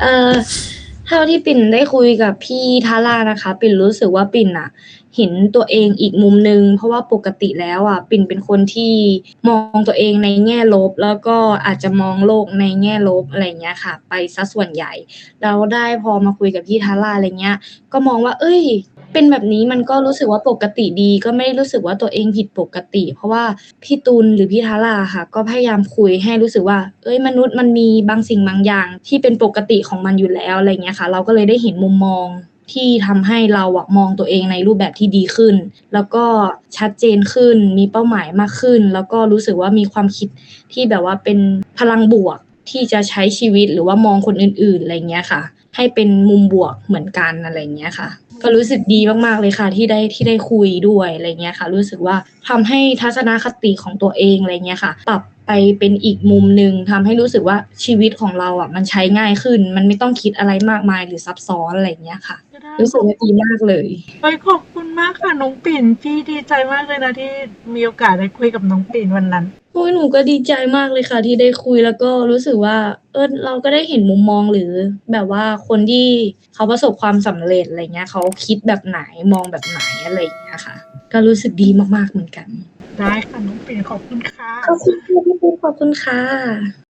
เอ่อเท่าที่ปิ่นได้คุยกับพี่ทาร่านะคะ ปิ่นรู้สึกว่าปิ่นอะเห็นตัวเองอีกมุมหนึ่งเพราะว่าปกติแล้วอะปิ่นเป็นคนที่มองตัวเองในแง่ลบ แล้วก็อาจจะมองโลกในแง่ลบอะไรเงี้ยค่ะ ไปซะส่วนใหญ่ เราได้พอมาคุยกับพี่ทาร่าอะไรเงี้ย ก็มองว่า เอ้ย เป็นแบบนี้มันก็รู้สึกว่าปกติดี ก็ไม่ได้รู้สึกว่าตัวเองผิดปกติ เพราะว่าพี่ตูนหรือพี่ทาราค่ะ ก็พยายามคุยให้รู้สึกว่า เอ้ยมนุษย์มันมีบางสิ่งบางอย่าง ที่เป็นปกติของมันอยู่แล้วอะไรเงี้ยค่ะ เราก็เลยได้เห็นมุมมองที่ทำให้เราอะมองตัวเองในรูปแบบที่ดีขึ้น แล้วก็ชัดเจนขึ้น มีเป้าหมายมากขึ้น แล้วก็รู้สึกว่ามีความคิดที่แบบว่าเป็นพลังบวกที่จะใช้ชีวิตหรือว่ามองคนอื่นๆอะไรเงี้ยค่ะ ให้เป็นมุมบวกเหมือนกันอะไรเงี้ยค่ะ ก็รู้สึกดีมากๆเลยค่ะ ที่ได้ที่ได้คุยด้วยอะไรเงี้ยค่ะ รู้สึกว่าทำให้ทัศนคติของตัวเองอะไรเงี้ยค่ะ ปรับไปเป็นอีกมุมหนึ่งทำให้รู้สึกว่าชีวิตของเราอะมันใช้ง่ายขึ้น มันไม่ต้องคิดอะไรมากมายหรือซับซ้อนอะไรเงี้ยค่ะรู้สึกว่าดีมากเลยเฮ้ยขอบคุณมากค่ะน้องปิ่นพี่ดีใจมากเลยนะที่มีโอกาสได้คุยกับน้องปิ่นวันนั้น โอ้ยหนูก็ดีใจมากเลยค่ะ ที่ได้คุยแล้วก็รู้สึกว่า เออเราก็ได้เห็นมุมมองหรือ แบบว่าคนที่เขาประสบความสำเร็จอะไรเงี้ยเขาคิดแบบไหนมองแบบไหนอะไรอย่างเงี้ยค่ะ ก็รู้สึกดีมากๆเหมือนกัน ได้ค่ะน้องปิ่นขอบคุณค่ะ ขอบคุณค่ะพี่ปูขอบคุณค่ะ